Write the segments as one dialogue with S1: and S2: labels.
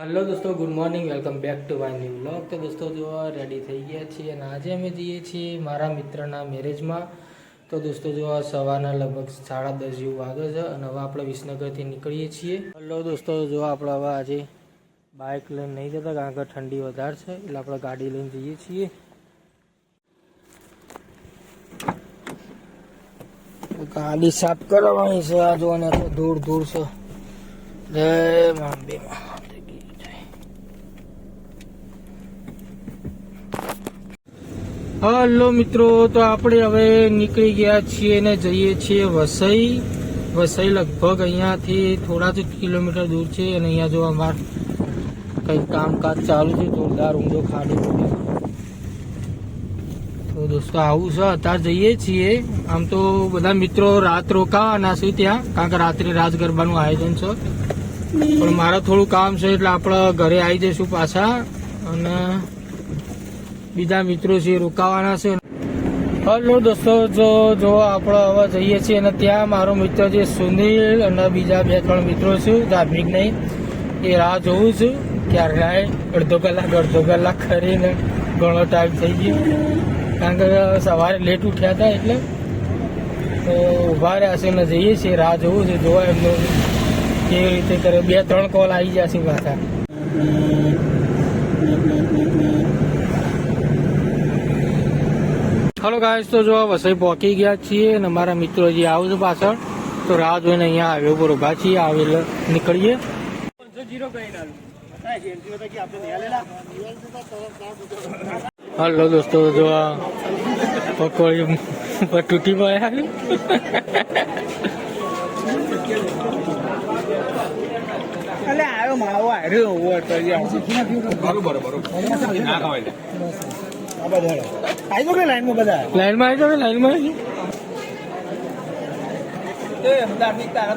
S1: Hello દોસ્તો good morning welcome back to my new blog તો દોસ્તો, જો રેડી થઈ ગયા છીએ અને આજે અમે જઈએ છીએ મારા મિત્રના મેરેજમાં તો દોસ્તો, જો સવારના લગભગ સાડા દસ જેવું વાગે છે અને હવે આપણે વિસનગરથી નીકળીએ છીએ. હલો દોસ્તો, જો આપણે હવે આજે બાઇક લઈને નહીં જતા કારણ કે ઠંડી વધારે છે, એટલે આપણે ગાડી લઈને જઈએ છીએ. ગાડી સાફ કરવાની છે આ જોવાના દૂર દૂર છે. જય માંબે હલો મિત્રો, તો આપણે હવે નીકળી ગયા છીએ અને જઈએ છીએ વસઈ. વસઈ લગભગ અહીંયાથી થોડા જ કિલોમીટર દૂર છે અને અહીંયા જો અમાર કંઈક કામકાજ ચાલુ છે, જોરદાર ઊંધો ખાડી તો દોસ્તો, આવું છે, અત્યારે જઈએ છીએ. આમ તો બધા મિત્રો રાત રોકાવાના છે ત્યાં, કારણ કે રાત્રે રાજ ગરબાનું આયોજન છે. પણ મારે થોડું કામ છે એટલે આપણે ઘરે આવી જઈશું પાછા અને બીજા મિત્રો છે, રોકાવાના છે. હલો દોસ્તો, જો જો આપણે હવે જઈએ છીએ અને ત્યાં મારો મિત્ર છે, સુનિલ અને બીજા બે ત્રણ મિત્રો છે ધાર્મિક નહીં, એ રાહ જોઉં છું. ક્યારે અડધો કલાક અડધો કલાક કરીને ઘણો ટાઈમ થઈ ગયો. કારણ કે સવારે લેટ ઉઠ્યા હતા એટલે. તો ઊભા રહ્યા છે અને જઈએ છીએ, રાહ જોવું છે, જોવા એમનો કેવી રીતે કરે. બે, ત્રણ કોલ આવી જશે પાછા. હલો ગાઈસ તો જો વસઈ પહોંચી ગયા છીએ અને મારા મિત્રો જે આવું છે પાછળ તો રાહ જોઈને અહીંયા આવ્યો પર ઊભા છીએ આવેલ નીકળીએ. હલો દોસ્તો જો પકોડી પર તૂટી પડ્યા
S2: અલે આવ્યો માવો આવ્યો તો આવી લાઈનમાં બધા?
S1: લાઈનમાં આવી જાવ લાઈનમાં આવી
S2: એ ધાર્મિક તારા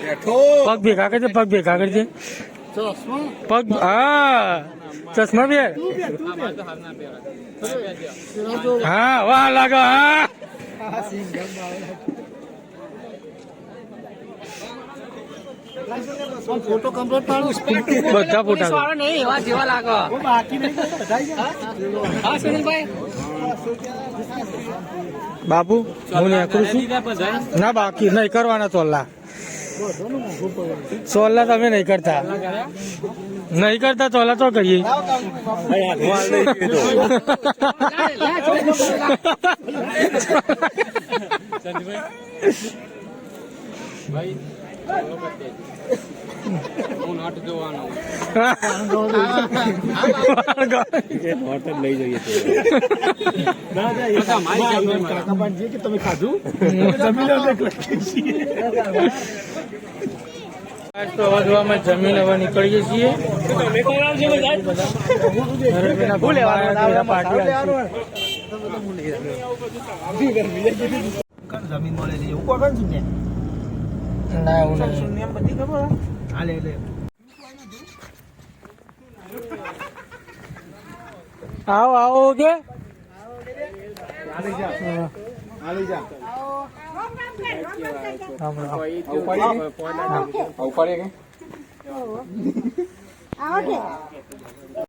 S1: પગ ભેગા કરજે પગ ભેગા કરજે. પગ હા ચશ્મા બે હા વાહ લાગે હા.
S2: ફોટો કમ્પ્લીટ પાડું
S1: બધા ફોટા
S3: નહીં એવા જેવા લાગે.
S2: બાકી નહીં બધા
S3: હા સુનિલભાઈ?
S1: બાપુ હું નીકળું છું. ના બાકી નહીં કરવાના ચોલ્લા ચોલ્લા તમે નહીં કરતા. નહીં કરતા ચોલા તો કરીએ.
S2: તમે ખાધું?
S1: તો જમીન હવે નીકળીએ છીએ. નરેશભાઈના ભણવા આવ્યા હતા, પાર્ટી આપી.
S2: જમીન મળે છે એવું કોણ છે ના
S1: એવું
S2: શૂન્ય બધી ખબર હાલે એટલે
S1: આવો આવો કે
S2: હાલી જા. હાલી જા. આવું કે.